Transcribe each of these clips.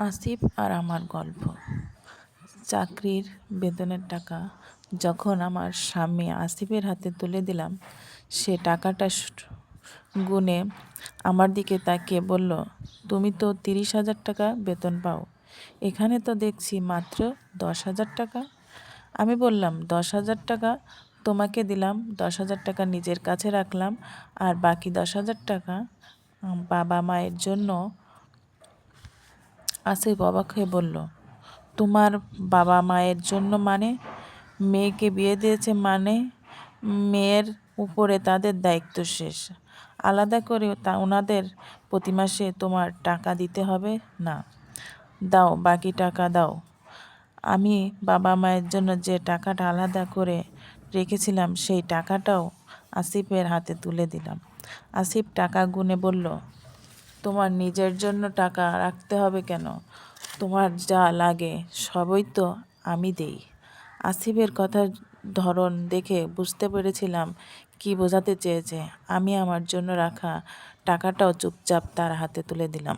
আসিফ আর আমার গল্প। চাকরির বেতনের টাকা যখন আমার স্বামী আসিফের হাতে তুলে দিলাম, সে টাকাটা গুনে আমার দিকে তাকিয়ে বলল, তুমি তো তিরিশ হাজার টাকা বেতন পাও। এখানে তো দেখছি মাত্র দশ হাজার টাকা। আমি বললাম, দশ হাজার টাকা? তোমাকে দিলাম, দশ হাজার টাকা নিজের কাছে রাখলাম, আর বাকি দশ হাজার টাকা বাবা মায়ের জন্য আসিফ অবাক হয়ে বলল, তোমার বাবা মায়ের জন্য মানে? মেয়েকে বিয়ে দিয়েছে মানে? মেয়ের উপরে তাদের দায়িত্ব শেষ। আলাদা করে তা ওনাদের প্রতি মাসে তোমার টাকা দিতে হবে না। দাও, বাকি টাকা দাও। আমি বাবা মায়ের জন্য যে টাকাটা আলাদা করে রেখেছিলাম, সেই টাকাটাও আসিফের হাতে তুলে দিলাম। আসিফ টাকা গুনে বলল তোমার নিজের জন্য টাকা রাখতে হবে কেন? তোমার যা লাগে সবই তো আমি দেই। আসিফের কথার ধরন দেখে বুঝতে পেরেছিলাম কি বোঝাতে চেয়েছে। আমি আমার জন্য রাখা টাকাটাও চুপচাপ তার হাতে তুলে দিলাম।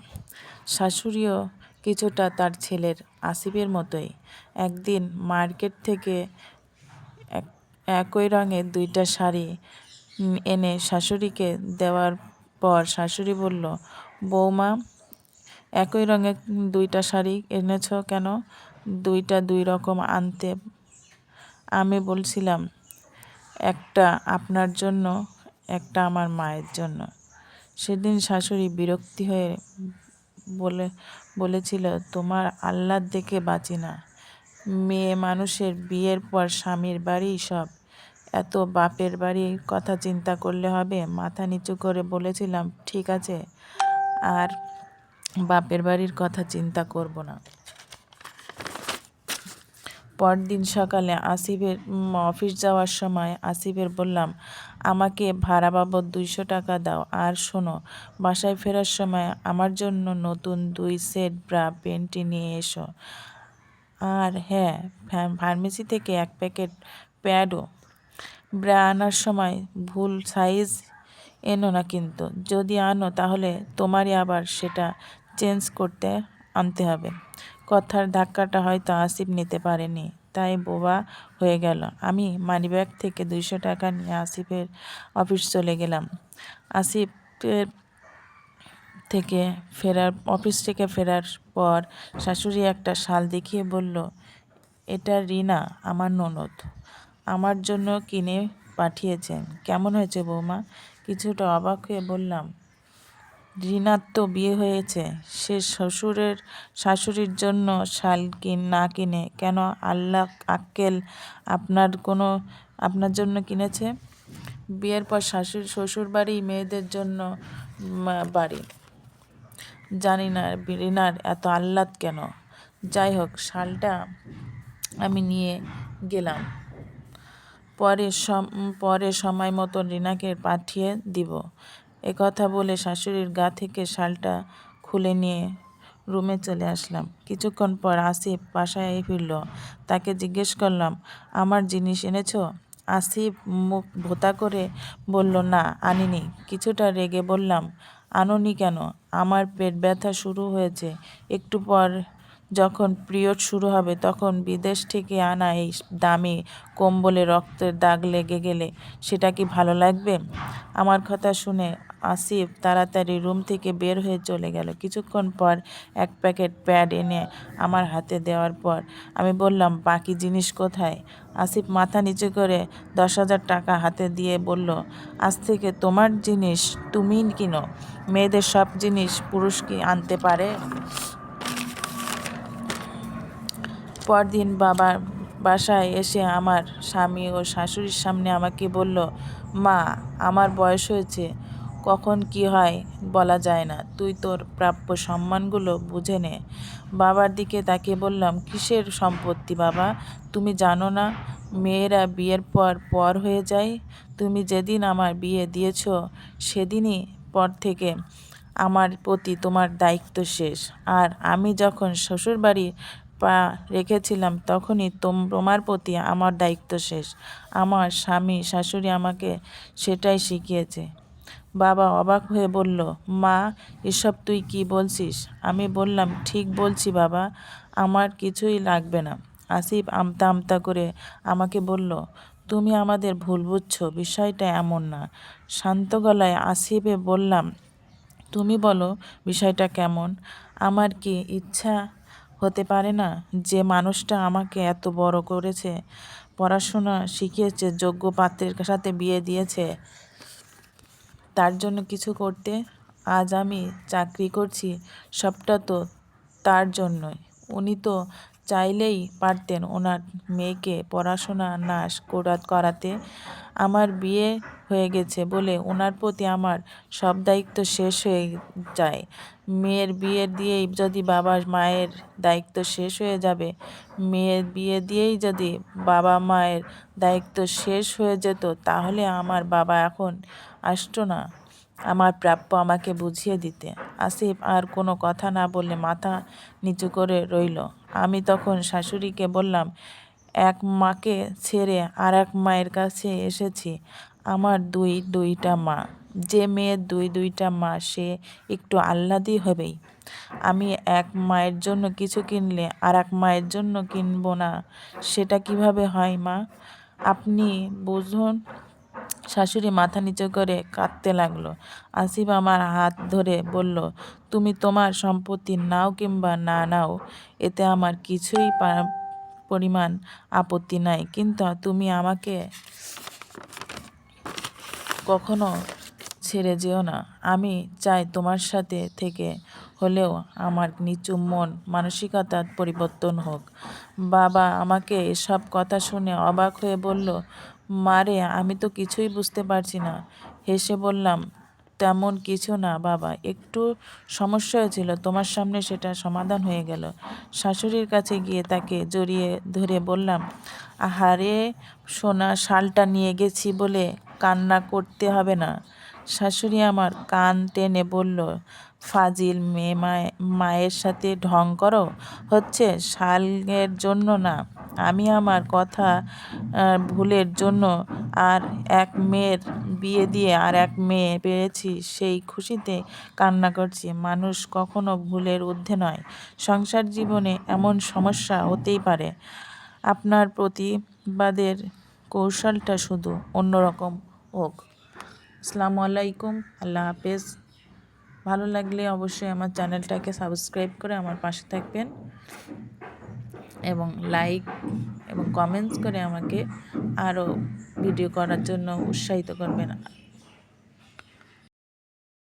শাশুড়িও কিছুটা তার ছেলের আসিফের মতোই। একদিন মার্কেট থেকে এক, একই রঙের দুইটা শাড়ি এনে শাশুড়িকে দেওয়ার পর শাশুড়ি বলল বৌমা, একই রঙের দুইটা শাড়ি এনেছো কেন? দুইটা দুই রকম আনতে আমি বলছিলাম, একটা আপনার জন্য, একটা আমার মায়ের জন্য। সেদিন শাশুড়ি বিরক্তি হয়ে বলে, বলেছিল, তোমার আহ্লাদ দেখে বাঁচি না। মেয়ে মানুষের বিয়ের পর স্বামীর বাড়ি সব। এত বাপের বাড়ির কথা চিন্তা করলে হবে? মাথা নিচু করে বলেছিলাম, ঠিক আছে। আর বাপের বাড়ির কথা চিন্তা করব না। পরদিন সকালে আসিফের অফিস যাওয়ার সময় আসিফের বললাম, আমাকে ভাড়া বাবদ দুইশো টাকা দাও। আর শোনো, বাসায় ফেরার সময় আমার জন্য নতুন দুই সেট ব্রা পেন্টি নিয়ে এসো। আর হ্যাঁ ফার্মেসি থেকে এক প্যাকেট প্যাডও। ব্রা আনার সময় ভুল সাইজ এনো না কিন্তু। যদি আনো, তাহলে তোমারই আবার সেটা চেঞ্জ করতে আনতে হবে। কথার ধাক্কাটা হয়তো আসিফ নিতে পারেনি। তাই বোবা হয়ে গেল। আমি মানিব্যাগ থেকে দুইশো টাকা নিয়ে আসিফের অফিস চলে গেলাম। আসিফের থেকে ফেরার, অফিস থেকে ফেরার পর শাশুড়ি একটা শাল দেখিয়ে বলল, এটা রিনা, আমার ননদ। আমার জন্য কিনে পাঠিয়েছেন। কেমন হয়েছে বৌমা? কিছুটা অবাক হয়ে বললাম, রিনার তো বিয়ে হয়েছে। সে শ্বশুরের, শাশুড়ির জন্য শাল কিন, না কিনে কেন আল্লাহ আক্কেল আপনার কোনো, আপনার জন্য কিনেছে? বিয়ের পর শাশুড়ি শ্বশুর বাড়ি মেয়েদের জন্য বাড়ি। জানি না রিনার এত আহ্লাদ কেন। যাই হোক, শালটা আমি নিয়ে গেলাম। পরে পরে সময় মতো রিনাকে পাঠিয়ে দিব। কথা বলে শাশুড়ির গা থেকে শালটা খুলে নিয়ে রুমে চলে আসলাম। কিছুক্ষণ পর আসিফ বাসায় ফিরল। তাকে জিজ্ঞেস করলাম, আমার জিনিস এনেছো? আসিফ মুখ ভোতা করে বলল, না, আনিনি। কিছুটা রেগে বললাম, আনোনি কেন? আমার পেট ব্যথা শুরু হয়েছে। একটু পর যখন পিরিয়ড শুরু হবে, তখন বিদেশ থেকে আনা এই দামি কম্বলে রক্তের দাগ লেগে গেলে সেটা কি ভালো লাগবে? আমার কথা শুনে আসিফ তাড়াতাড়ি রুম থেকে বের হয়ে চলে গেল। কিছুক্ষণ পর এক প্যাকেট প্যাড এনে আমার হাতে দেওয়ার পর আমি বললাম, বাকি জিনিস কোথায়? আসিফ মাথা নিচু করে দশ হাজার টাকা হাতে দিয়ে বলল, আজ থেকে তোমার জিনিস তুমিই কিনো। মেয়েদের সব জিনিস পুরুষ কি আনতে পারে? পরদিন বাবা বাসায় এসে আমার স্বামী ও শাশুড়ির সামনে আমাকে বলল, মা, আমার বয়স হয়েছে, কখন কি হয় বলা যায় না, তুই তোর প্রাপ্য সম্মানগুলো বুঝে নে। বাবার দিকে তাকে বললাম, কিসের সম্পত্তি বাবা? তুমি জানো না, মেয়েরা বিয়ের পর পর হয়ে যায়। তুমি যেদিন আমার বিয়ে দিয়েছ, সেদিনই পর থেকে আমার প্রতি তোমার দায়িত্ব শেষ। আর আমি যখন শ্বশুরবাড়ি পা রেখেছিলাম তখনই তোম- তোমার প্রতি আমার দায়িত্ব শেষ। আমার স্বামী, শাশুড়ি আমাকে সেটাই শিখিয়েছে। বাবা অবাক হয়ে বলল, মা, এসব তুই কি বলছিস? আমি বললাম, ঠিক বলছি বাবা, আমার কিছুই লাগবে না। আসিফ আমতা আমতা করে আমাকে বলল, তুমি আমাদের ভুল বুঝছ, বিষয়টা এমন না। শান্ত গলায় আসিফে বললাম, তুমি বলো বিষয়টা কেমন? আমার কি ইচ্ছা হতে পারে না। যে মানুষটা আমাকে এত বড় করেছে, পড়াশোনা শিখিয়েছে, যোগ্য পাত্রের সাথে বিয়ে দিয়েছে, তার জন্য কিছু করতে আজ আমি চাকরি করছি, সবটা তো তার জন্যই। উনি তো চাইলেই পারতেন ওনার মেয়েকে পড়াশোনা না করা, করাতে। আমার বিয়ে হয়ে গেছে বলে ওনার প্রতি আমার সব দায়িত্ব শেষ হয়ে যায়। মেয়ের বিয়ে দিয়েই যদি বাবা মায়ের দায়িত্ব শেষ হয়ে যাবে, মেয়ের বিয়ে দিয়েই যদি বাবা মায়ের দায়িত্ব শেষ হয়ে যেত, তাহলে আমার বাবা এখন আসতো না। আমার প্রাপ্য আমাকে বুঝিয়ে দিতে। আসিফ আর কোনো কথা না বলে মাথা নিচু করে রইল। আমি তখন শাশুড়িকে বললাম, এক মাকে ছেড়ে আর এক মায়ের কাছে এসেছি। আমার দুই দুইটা মা। যে মেয়ের দুই দুইটা মা, সে একটু আহ্লাদি হবেই। আমি এক মায়ের জন্য কিছু কিনলে আর এক মায়ের জন্য কিনবো না। সেটা কীভাবে হয় মা? আপনি বুঝুন শাশুড়ি মাথা নিচু করে কাঁদতে লাগল। আসিফ আমার হাত ধরে বলল, তুমি তোমার সম্পত্তি নাও কিংবা না নাও, এতে আমার কিছুই পরিমাণ আপত্তি নাই। কিন্তু তুমি আমাকে কখনো ছেড়ে যেও না। আমি চাই তোমার সাথে থেকে হলেও আমার নিচু মন মানসিকতার পরিবর্তন হোক। বাবা আমাকে এসব কথা শুনে অবাক হয়ে বলল মারে, আমি তো কিছুই বুঝতে পারছি না। হেসে বললাম, তেমন কিছু না বাবা, একটু সমস্যা হয়েছিল তোমার সামনে সেটা সমাধান হয়ে গেল। শাশুড়ির কাছে গিয়ে তাকে জড়িয়ে ধরে বললাম, আহারে, সোনা শালটা নিয়ে গেছি বলে কান্না করতে হবে না। শাশুড়ি আমার কান টেনে বলল, ফাজিল মেয়ে মায়ে, মায়ের সাথে ঢং করো? হচ্ছে শালের জন্য না? আমি আমার কথা ভুলের জন্য আর এক মেয়ের বিয়ে দিয়ে আর এক মেয়ে পেয়েছি, সেই খুশিতে কান্না করছি। মানুষ কখনো ভুলের ঊর্ধ্বে নয়। সংসার জীবনে এমন সমস্যা হতেই পারে। আপনার প্রতিবাদের কৌশলটা শুধু অন্যরকম হোক। আসসালামু আলাইকুম, আল্লাহ হাফেজ। ভালো লাগলে অবশ্যই আমার চ্যানেলটাকে সাবস্ক্রাইব করে আমার পাশে থাকবেন এবং লাইক এবং কমেন্টস করে আমাকে আরও ভিডিও করার জন্য উৎসাহিত করবেন।